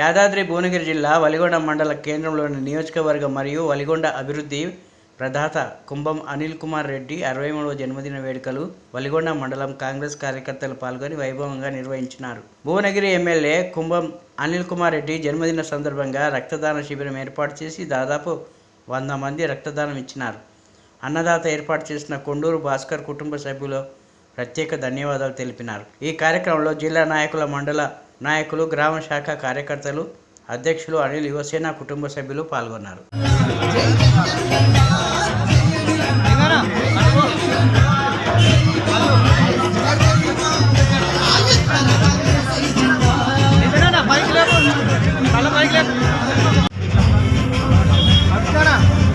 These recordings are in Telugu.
యాదాద్రి భువనగిరి జిల్లా వలిగొండ మండల కేంద్రంలోని నియోజకవర్గం మరియు వలిగొండ అభివృద్ధి ప్రదాత కుంభం అనిల్ కుమార్ రెడ్డి అరవై మూడవ జన్మదిన వేడుకలు వలిగొండ మండలం కాంగ్రెస్ కార్యకర్తలు పాల్గొని వైభవంగా నిర్వహించినారు. భువనగిరి ఎమ్మెల్యే కుంభం అనిల్ కుమార్ రెడ్డి జన్మదిన సందర్భంగా రక్తదాన శిబిరం ఏర్పాటు చేసి దాదాపు వంద మంది రక్తదానం ఇచ్చినారు. అన్నదాత ఏర్పాటు చేసిన కొండూరు భాస్కర్ కుటుంబ సభ్యులు ప్రత్యేక ధన్యవాదాలు తెలిపినారు. ఈ కార్యక్రమంలో జిల్లా నాయకుల మండల నాయకులు గ్రామ శాఖ కార్యకర్తలు అధ్యక్షులు అనిల్ యువసేన కుటుంబ సభ్యులు పాల్గొన్నారు.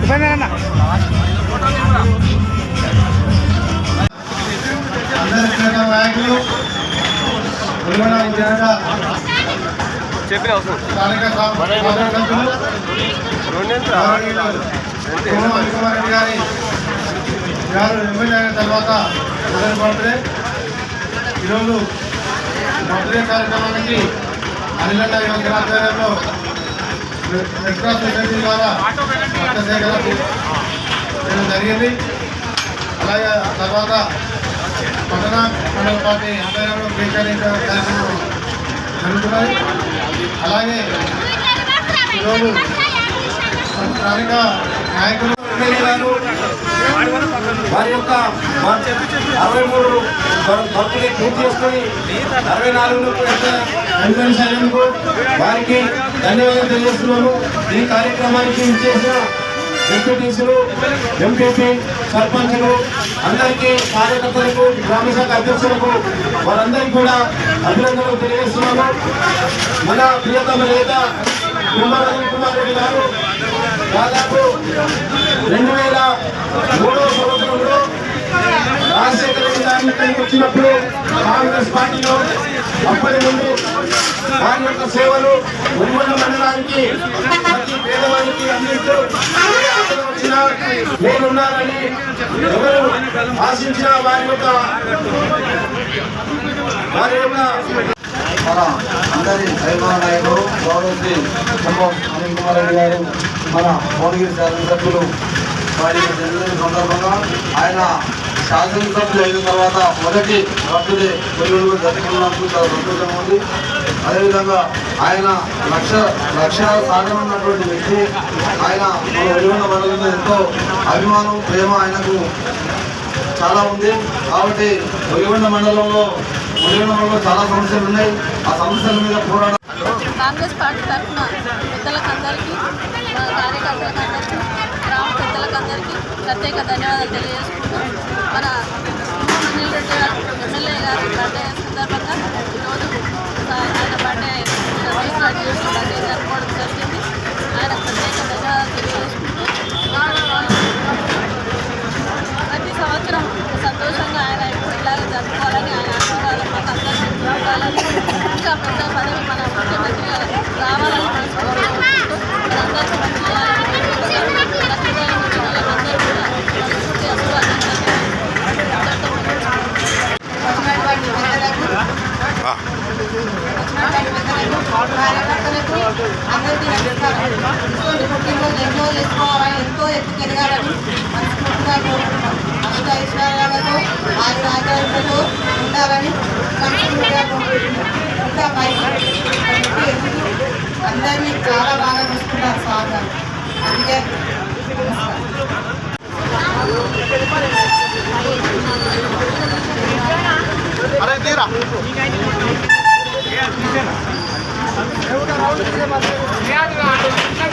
అందరి చెప్పిన అవసరం గారి గారు ఎమ్మెల్యే అయిన తర్వాత మొదటి బర్త్డే ఈరోజు బర్త్డే కార్యక్రమానికి అనిలండ యువకుల ఆధ్వర్యంలో రెడ్ క్రాస్ సొసైటీ ద్వారా రక్త సేకరణ జరిగింది. అలాగే తర్వాత పట్టణ మండల పార్టీ ఆధ్వర్యంలో అలాగే ఈరోజు స్థానిక నాయకులు వారి యొక్క అరవై మూడు భక్తులు పూర్తి చేసుకొని అరవై నాలుగు వెంకటేశ్వరకు వారికి ధన్యవాదాలు తెలియజేస్తున్నాను ఈ కార్యక్రమానికి చేసిన ఎంపీటీసీలు ఎంపీపీ సర్పంచులు అందరికీ కార్యకర్తలకు గ్రామ శాఖ అధ్యక్షులకు వారందరికీ కూడా అభినందనలు తెలియజేస్తున్నాను. మన ప్రియతమ నేత కుమార్ కుమార్ రెడ్డి గారు దాదాపు రెండు వేల మూడవ సంవత్సరంలో రాజశేఖర రెడ్డి గారిని వచ్చినప్పుడు కాంగ్రెస్ పార్టీలో అప్పటి నుండి వారి యొక్క సేవలు ఉమ్మడి మండలానికి ప్రతి పేదవారికి అందిస్తూ ఏ నేనున్నానని ఎవరు ఆశించిన వారి యొక్క వారి యొక్క మన అందరి అభిమాన నాయకుడు గౌరవశ్రీ కుంభం అనిల్ కుమార్ రెడ్డి గారు మన భువనగిరి శాసనసభ్యులు వారి జన్మదిన సందర్భంగా ఆయన శాసనసభ్యులు అయిన తర్వాత మొదటి బర్త్డే పిల్లలు జరుపుకున్నందుకు చాలా సంతోషంగా ఉంది. అదేవిధంగా ఆయన లక్ష లక్ష్యాల సాధన ఉన్నటువంటి వ్యక్తి. ఆయన మన వెలుగున్న మండలం ఎంతో అభిమానం ప్రేమ ఆయనకు చాలా ఉంది. కాబట్టి వెలుగొండ మండలంలో వెలుగొండ మండలంలో చాలా సమస్యలు ఉన్నాయి. ఆ సమస్యల మీద పోరాటం కాంగ్రెస్ పార్టీ తరఫున పెద్దలకు అందరికీ కార్యకర్తలకు అందరికీ గ్రామ పెద్దలకు అందరికీ ప్రత్యేక ధన్యవాదాలు తెలియజేసుకుంటూ మన అనిల్ రెడ్డి గారు ఎమ్మెల్యే గారి బర్త్డే సందర్భంగా ఈరోజు ఆయన బర్త్డే రీస్టార్ట్ చేసి బర్త్డే జరుపుకోవడం జరిగింది. ఆయన ప్రత్యేక ధన్యవాదాలు తెలియజేసుకుంటూ ప్రతి సంవత్సరం సంతోషంగా ఆయన ఎప్పుడు ఇలాగే జరుపుకోవాలని ఆయన ఆశీర్వాదం మాకు అందరికీ జరగాలని ఇంకా పెద్ద పదవి మన ముఖ్యమంత్రి గారు రావాలని మనస్ఫూర్తిగా కోరుకుంటూ మనందరికీ మంచి చేయాలని రక్తదానం ఇచ్చిన వాళ్ళందరూ కూడా మనస్ఫూర్తిగా శుభాకాంక్షలు వచ్చినటువంటి పెద్దలకు వచ్చినటువంటి పెద్దలకు కార్యకర్తలకు అందరికీ నమస్కారం ఇటువంటి పుట్టినరోజు ఎన్నో చేసుకోవాలని ఎంతో ఎత్తుకెదగాలని మనస్ఫూర్తిగా కోరుకుంటున్నాం అష్ట ఐశ్వర్యాలతో ఆయన ఆచార్యులతో ఉండాలని మనస్ఫూర్తిగా కోరుకుంటున్నాం ఇంకా పైకి అందరినీ చాలా బాగా చూసుకుంటారు సార్ గారు అందుకే తీరా. ఏమో కరావు ఇక్కడ మాట్లాడు